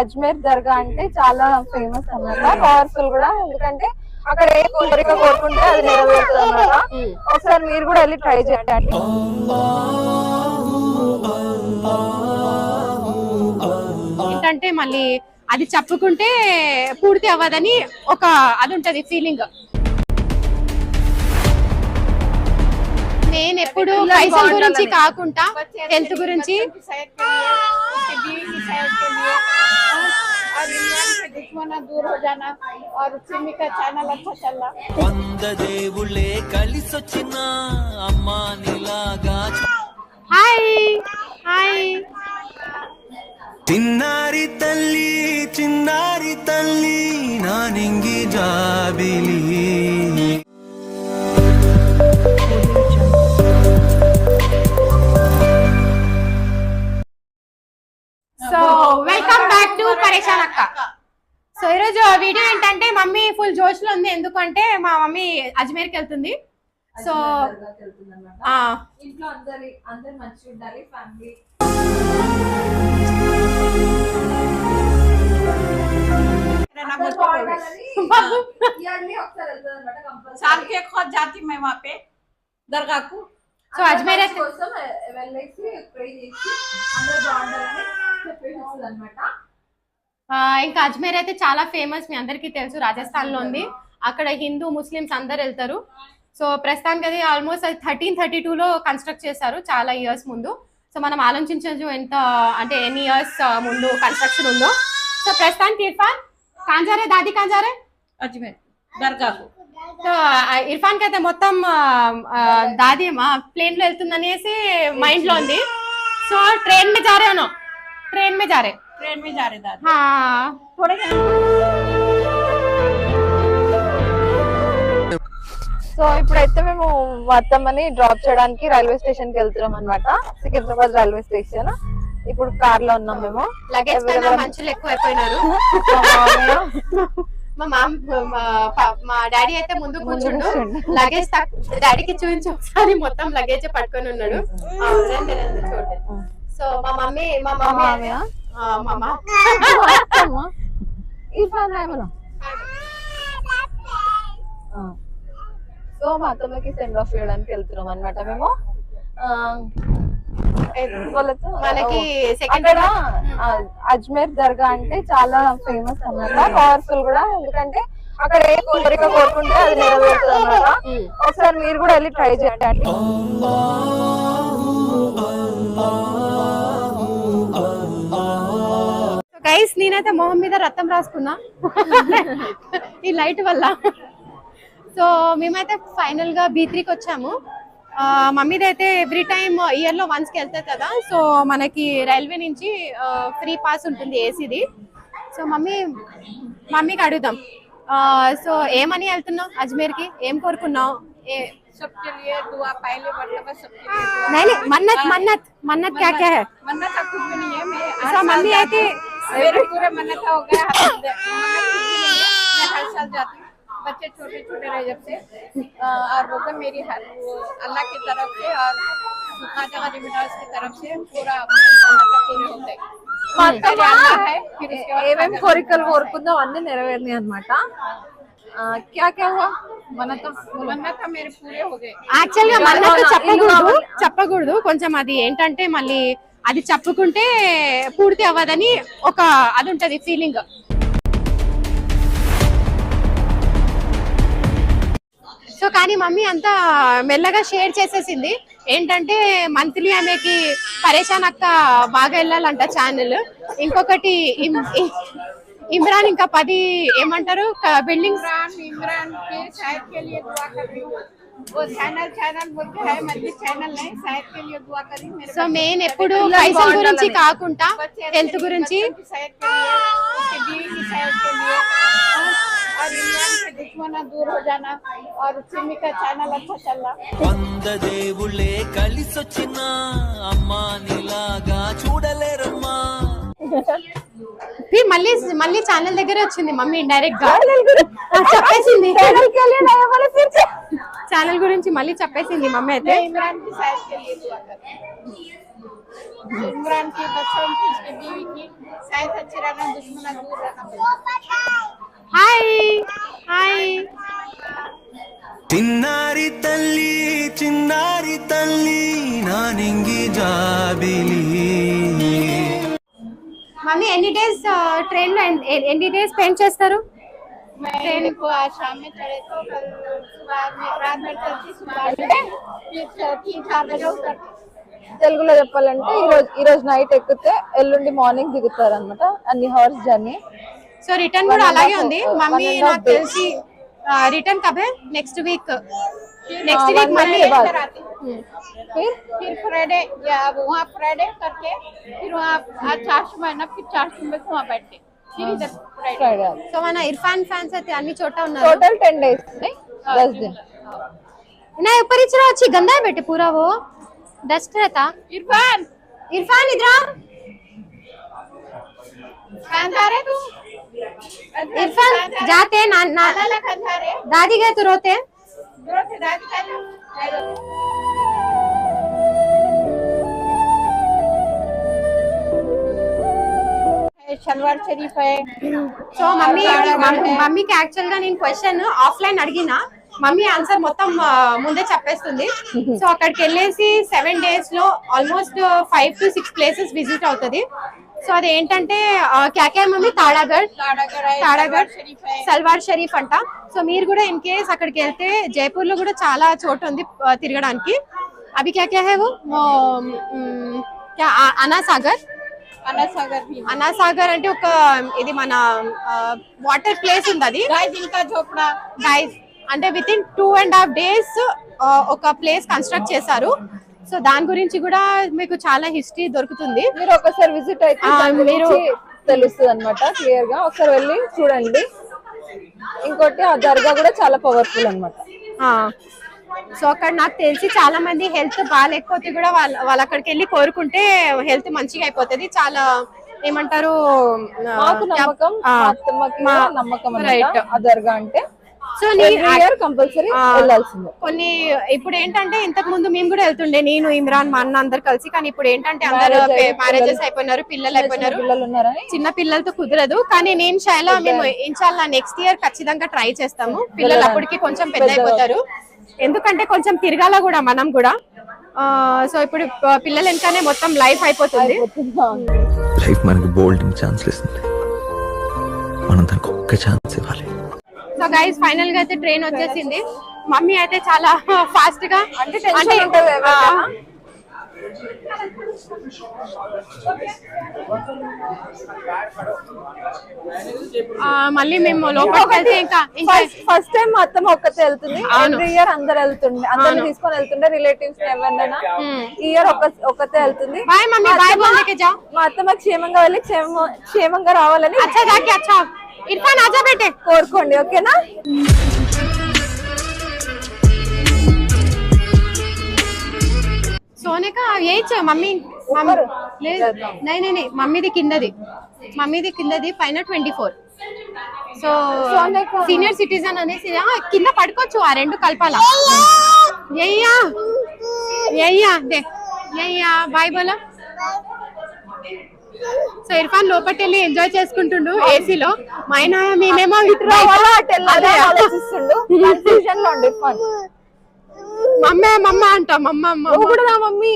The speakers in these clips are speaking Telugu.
అజ్మీర్ దర్గా అంటే చాలా ఫేమస్ అన్నమాట. పవర్ఫుల్ కూడా. ఎందుకంటే అక్కడ ఏ కోరిక కోరుకుంటే అది నెరవేరుతుంది అన్నమాట. ఒకసారి మీరు కూడా వెళ్ళి ట్రై చేయండి. ఏంటంటే మళ్ళీ అది చెప్పుకుంటే పూర్తి అవ్వదని ఒక అది ఉంటది ఫీలింగ్ నేను ఎప్పుడు పైసల గురించి కాకుండా హెల్త్ గురించి बीवी की सेहत के लिए और इंडियन के दुश्मन दूर हो जाना और सिमी का चैनल अच्छा चलना వంద దేవుళ్ళే కలిసొచ్చిన అమ్మా నీలాగా హాయ్ హాయ్ చిన్నారి తల్లి చిన్నారి తల్లి నా నింగి జాబిలి ఫుల్ జోష్ లో ఉంది ఎందుకంటే మా మమ్మీ అజ్మీర్కి వెళ్తుంది సో ఆ ఇంట్లో అందరి అందరు మంచిగా ఉండాలి ఫ్యామిలీ रहना मुझको बोले। ఇయర్లీ ఒకసారి వెళ్తుంది అనమాట కంపల్సరీ साल के खुद जाती मैं वहाँ पे दरगाह को సో అజ్మీర్ అయితే కోసం వెళ్ళేసి ప్రే చేసి ఇంకా అజ్మేర్ అయితే చాలా ఫేమస్ మీ అందరికీ తెలుసు రాజస్థాన్లో ఉంది. అక్కడ హిందూ ముస్లిమ్స్ అందరు వెళ్తారు. సో ప్రస్తుతానికి అది ఆల్మోస్ట్ థర్టీన్ థర్టీ టూలో కన్స్ట్రక్ట్ చేశారు చాలా ఇయర్స్ ముందు. సో మనం ఆలోచించు ఎంత అంటే ఎన్ని ఇయర్స్ ముందు కన్స్ట్రక్షన్ ఉందో. సో ప్రస్తుతానికి ఇర్ఫాన్ కాంజారే దాది కాంజారే అజ్మేర్ దర్గాకు. సో ఇర్ఫాన్కి అయితే మొత్తం దాది ప్లేన్లో వెళ్తుందనేసి మైండ్లో ఉంది. సో ట్రైన్ మే జారేనో? ట్రైన్ మీ జారే. ट्रेन में जा रहे ट्रेन में जा रहे दादा हाँ थोड़े సో ఇప్పుడైతే మేము మా అత్తమ్మని డ్రాప్ చేయడానికి రైల్వే స్టేషన్ కి వెళ్తున్నాం అనమాట సికింద్రాబాద్ రైల్వే స్టేషన్ ఇప్పుడు కార్ లో ఉన్నాం మేము లగేజ్ కన్నా ఎవరెవరు- మనుషులు ఎక్కువ అయిపోయినారు మా మామయ్య మా మామ మా ప- మా డాడీ అయితే ముందు కూర్చుండు కూర్చుండు. లగేజ్ డాడీకి చూపించి ఒకసారి మొత్తం లగేజ్ పట్టుకొని ఉన్నాడు ఆ, రండి, రండి, చూడండి. సో మా మమ్మీ మా మా మమ్మీ రాయమను సో మా అత్తమ్మకి సెండ్ ఆఫ్ చేయడానికి వెళ్తున్నాం అనమాట మేము. మనకి సెకండ్ అక్కడ అజ్మీర్ దర్గా అంటే చాలా ఫేమస్ అన్నమాట. పవర్ఫుల్ కూడా. ఎందుకంటే అక్కడ ఏ కోరిక కోరుకుంటే అది నెరవేరుతుంది అన్నమాట. ఒకసారి మీరు కూడా వెళ్ళి ట్రై చేయండి. గైస్ నేనైతే మొహం మీద రక్తం రాసుకున్నా. ఈ లైట్ వల్ల. సో మేమైతే ఫైనల్గా బీత్రీకి వచ్చాము. మమ్మీది అయితే ఎవ్రీ టైమ్ ఇయర్లో వన్స్కి వెళ్తాయి కదా సో మనకి రైల్వే నుంచి ఫ్రీ పాస్ ఉంటుంది ఏసీది సో మమ్మీ మమ్మీకి అడుగుదాం. సో ఏమని వెళ్తున్నావు అజ్మీర్కి? ఏం కోరుకున్నావు? మన్నత్ మన్నత్ మన్నత్ క్యా క్యా మమ్మీ అయితే मेरे पूरे मन्नत हो गया हर साल जाती हूँ। मन्नत कुछ भी नहीं है, मैं हर साल जाती हूँ बच्चे छोटे छोटे रहे जब से अ, और वो तो मेरी हर वो अल्लाह की तरफ से और खाजा गाजी मिठास की तरफ से पूरा मन्नत पूरे होते हैं। మా पहले అత్తమ్మ अल्लाह है फिर उसके बाद ఏమేమి खाजा కోరికలు కోరుకుందాం అన్ని నెరవేరినాయి అనమాట క్యా క్యా హువా మనతో मन्नत तो मेरे पूरे हो गए యాక్చువల్ గా ఇల్లు మన్నత్ కావాలి, చెప్పకూడదు ఇల్లు కావాలి. చెప్పకూడదు కొంచెం అది ఏంటంటే మళ్ళీ అది చెప్పుకుంటే పూర్తి అవ్వదని ఒక అది ఉంటుంది ఫీలింగ్ సో కానీ మమ్మీ అంతా మెల్లగా షేర్ చేసేసింది. ఏంటంటే మంత్లీ ఆమెకి పరేషాన్ అక్క బాగా వెళ్ళాలంట ఛానల్ ఇంకొకటి ఇమ్రాన్ ఇంకా పది ఏమంటారు? బిల్డింగ్ ఇమ్రాన్ సో మెయిన్ ఎప్పుడు పైసల గురించి కాకుండా హెల్త్ గురించి వంద దేవుళ్ళే కలిసొచ్చిన అమ్మా నీలాగా చూడలేరమ్మా మళ్ళీ మళ్ళీ ఛానల్ దగ్గర వచ్చింది మమ్మీ డైరెక్ట్గా చెప్పేసింది ఛానల్ గురించి మళ్ళీ చెప్పేసింది మమ్మీ అయితే. హాయ్. హాయ్. తిన్నారి తల్లి చిన్నారి తల్లి నానింగి జాబిలి. మమ్మీ ఎన్ని డేస్ ట్రైన్లో ఎన్ని డేస్ స్పెండ్ చేస్తారు? ट्रेन को आज शाम में चढ़े तो कल सुबह में रात में चलती सुबह में फिर तीन चार बजे उतरते తెలుగులో చెప్పాలంటే ఈ రోజు ఈ రోజు నైట్ ఎక్కితే ఎల్లుండి మార్నింగ్ దిగుతారు అనమాట అన్ని హవర్స్ జర్నీ సో రిటర్న్ కూడా One and అలాగే half- ఉంది one మమ్మీ and half నాకు days. తెలిసి return కబే next week next one week మళ్ళీ day बाद. इधर आते फिर फिर फ्राइडे या वहाँ फ्राइडे करके फिर वहाँ आज चार महीना फिर चार में वहाँ बैठते फिर इधर फ्राइडे ఫ్రైడే సో మన ఇర్ఫాన్ ఫ్యాన్స్ అయితే అన్ని చోట ఉన్నారు टोटल टेन डेज दस दिन ना ऊपर ही चलो अच्छी गंदा है बेटे पूरा वो डस्ट रहता इरफान इरफान इधर आ। कहाँ जा रहे तू इरफान जाते ना ना नाला कहाँ जा रहे दादी गए तो रोते दूर से दादी షల్వార్ షరీఫ్ సో మమ్మీ మమ్మీకి యాక్చువల్గా నేను క్వశ్చన్ ఆఫ్లైన్ అడిగినా మమ్మీ ఆన్సర్ మొత్తం ముందే చెప్పేస్తుంది. సో అక్కడికి వెళ్ళేసి సెవెన్ డేస్లో almost five to six places visit అవుతుంది. సో అది ఏంటంటే క్యాకే మమ్మీ? తాడాగఢ్ తాడాగఢ్ సల్వార్ షరీఫ్. అంట. సో మీరు కూడా ఇన్ కేస్ అక్కడికి వెళ్తే జైపూర్లో కూడా చాలా చోటు ఉంది తిరగడానికి. అవి క్యాకే హేవు అనాసాగర్. అనాసాగర్ అంటే ఒక ఇది మన వాటర్ ప్లేస్ ఉంది అది అంటే within two and half days ఒక ప్లేస్ కన్స్ట్రక్ట్ చేశారు. సో దాని గురించి కూడా మీకు చాలా హిస్టరీ దొరుకుతుంది. మీరు ఒకసారి విజిట్ అయితే మీరు తెలుస్తుంది అనమాట క్లియర్గా. ఒకసారి వెళ్ళి చూడండి. ఇంకోటి ఆ దర్గా కూడా చాలా పవర్ఫుల్ అనమాట సో అక్కడ నాకు తెలిసి చాలా మంది హెల్త్ బాగాలేకపోతే కూడా వాళ్ళ వాళ్ళు అక్కడికి వెళ్ళి కోరుకుంటే హెల్త్ మంచిగా అయిపోతుంది. చాలా ఏమంటారు దర్గా అంటే సో కంపల్సరీ కొన్ని ఇప్పుడు ఏంటంటే ఇంతకు ముందు మేము కూడా వెళ్తుండే నేను ఇమ్రాన్ మా అన్న అందరు కలిసి. కానీ ఇప్పుడు ఏంటంటే అందరు మ్యారేజెస్ అయిపోయినారు పిల్లలు అయిపోయినారు. చిన్న పిల్లలతో కుదరదు. కానీ నేను శైలా మేము ఇన్షాల్లా నెక్స్ట్ ఇయర్ ఖచ్చితంగా ట్రై చేస్తాము. పిల్లలు అప్పటికి కొంచెం పెద్ద అయిపోతారు ఎందుకంటే కొంచెం తిరగాల కూడా మనం కూడా. సో ఇప్పుడు పిల్లలు వెనకనే మొత్తం లైఫ్ అయిపోతుంది. లైఫ్ మనకి బోల్డింగ్ ఛాన్స్ ఇస్తుంది మనం దానికి ఒక్క ఛాన్స్ ఇవ్వాలి. సో గైస్ ఫైనల్గా అయితే ట్రైన్ వచ్చేసింది. మమ్మీ అయితే చాలా ఫాస్ట్గా అంటే టెన్షన్ ఉంటుంది ఆ, ఎవరికైనా. ఆ, మళ్ళీ మేము లోపలికి ఇంకా ఫస్ట్ టైం మొత్తం ఒక్కతే వెళ్తుంది. ఎవ్రీ ఇయర్ అందరు వెళ్తుండే. అందరు తీసుకొని వెళ్తుండే రిలేటివ్స్ ఎవరినైనా. ఇయర్ ఒక ఒక్కతే వెళ్తుంది. మా క్షేమంగా వెళ్ళి క్షేమంగా రావాలని కోరుకోండి ఓకేనా? సోనిక వేయచ్చు మమ్మీ మమ్మీ లేదు. నై నై మమ్మీది కిందది. మమ్మీది కిందది పైన twenty four. So senior citizen అనేసి కింద పడుకోవచ్చు ఆ రెండు కల్పాల. దే. బాయ్ బోలో. సో ఇర్ఫాన్ లోపలికి ఎంజాయ్ చేసుకుంటుండు ఏసీలో. మైన మేమేమో మమ్మ మమ్మ అంట మమ్మ అమ్మ నువ్వు కూడా నా మమ్మీ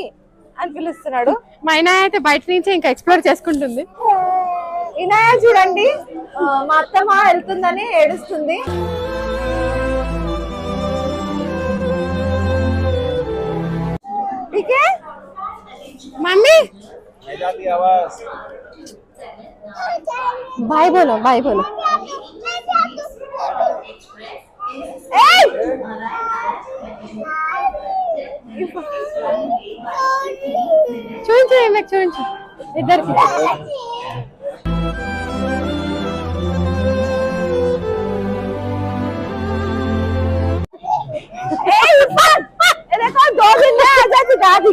అని పిలుస్తున్నాడు మైనా అయితే బయట నుంచి ఇంకా ఎక్స్ప్లోర్ చేసుకుంటుంది ఇనాయ చూడండి ఆ, మా అత్తమ్మ వెళ్తుందని ఏడుస్తుంది ठीक है मम्मी बाय बोलो बाय बोलो చూడండి ఇద్దరికి देखो दो दिन में आ जाती दादी